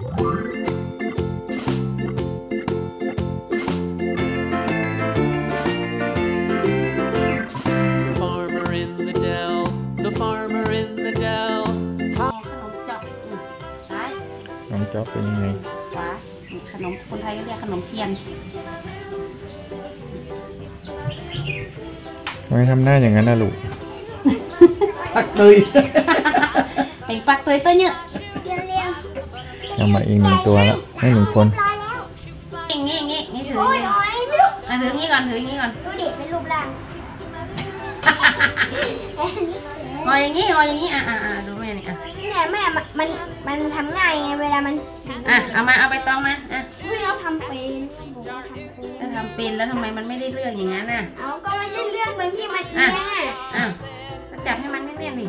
The farmer in the dell, the farmer in the dell. ขนมจอกอืมซ้ายน้องจ๊อบเป็นยังไงขวานี่ขนมคนไทยก็เรียกขนมเทียนทำไมทำหน้าอย่างนั้นน่ะลูก ปักตุย เป็นปักเตยตัวเนี้ย เอามาอีกหนึ่งตัวแล้วให้หนึ่งคนอย่างงี้อย่างงี้นี่ถือโอ้อยย่างโอ้งี้ยไม่รู้อะถืออย่างงี้ก่อนถืออย่างงี้ก่อนดูดิเป็นรูปร่างงออย่างงี้งออย่างงี้อะอะอะดูแม่นี่อะเนี่ยแม่มันมันมันทำง่ายไงเวลามันอะเอามาเอาไปตองมาอะพี่เราทำเป็นบอกว่าทำเป็นถ้าทำเป็นแล้วทำไมมันไม่ได้เรื่องอย่างนั้นน่ะเอาก็ไม่ได้เลือกเป็นที่มันเอียงอะอะก็จับให้มันแน่นๆดิ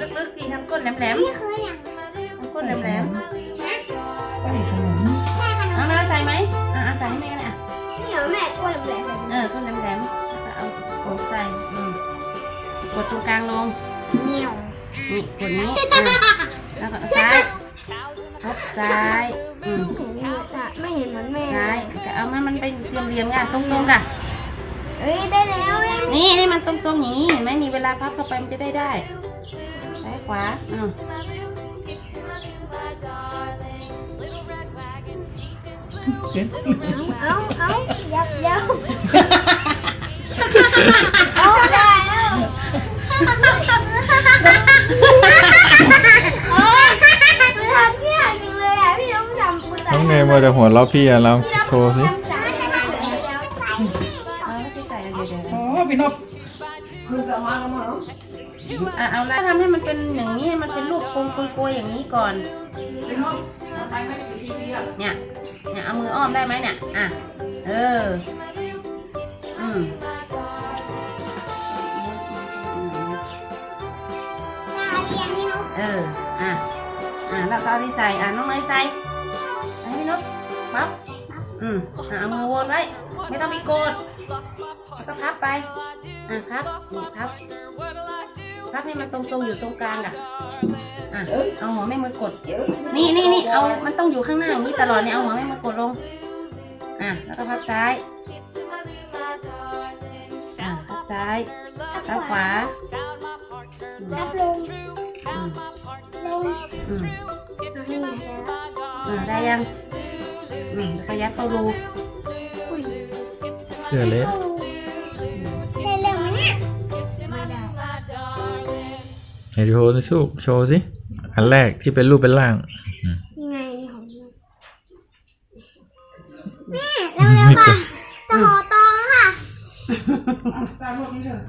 ลึกๆดิทำก้นแหลมไม่เคยอะๆทำก้นแหลมใช่ขนๆมเอาเนื้อใส่ไหมอะเอาใส่ให้แม่ก็ได้อะนี่เหรอแม่อ้วนแหลมเออก้นแหลมๆแล้วก็เอากดใส่อืมกดตรงกลางลงเหนียวนี่กดนี้อะแล้วก็ซ้ายทบซ้ายอืมไม่เห็นเหมือนแม่ซ้ายจะเอามามันเป็นเหลี่ยมๆกันตรงๆกันเอ้ยได้แล้วเองนี่ให้มันตรงๆอย่างนี้เห็นไหมนี่เวลาพับเข้าไปมันจะได้ได้ซ้าย ขวาอ้าวเอาเอายับยับเอาได้แล้วโอ้ยมันทำยากจริงเลยอะพี่น้องทำมือน้องเนยมัวแต่หัวเราะพี่อะเราโชว์สิ บอ้พี่นกเพิ่งจะมาแล้วมั้งอะเอาละทำให้มันเป็นอย่างนี้มันเป็นลูกกลมๆโกยๆอย่างนี้ก่อนพี่นกเอาไปไม่กี่ทีเดียวเนี่ยเนี่ยเอามืออ้อมได้ไหมเนี่ยอะเอออืมเอออะอะแล้วก็เอาที่ใส่อะน้องเนยใส่ใส่ให้นกปั๊บ อืมอะเอามือวนไว้ ไม่ต้องไปโกดแล้วก็พับไป อะพับนี่พับ พับให้มันตรงๆอยู่ตรงกลางอะ อะ เอาหัวแม่มือกด นี่นี่นี่เอา มันต้องอยู่ข้างหน้าอย่างนี้ตลอดเนี่ย เอาหัวแม่มือกดลง อะ แล้วก็พับซ้าย อะพับซ้าย พับขวาอืมรับลงอืมลงอืมเอาให้ไหนแล้วอ่าได้ยัง อืมแล้วก็ยัดเข้ารูอุ้ยเสื้อเล็กได้เร็วไหมเนี่ยไหนโชว์สิสู้โชว์สิอันแรกที่เป็นรูปเป็นร่างอืมยังไงของแม่เร็วๆค่ะจะห่อตองค่ะ ตามพวกนี้เถอะ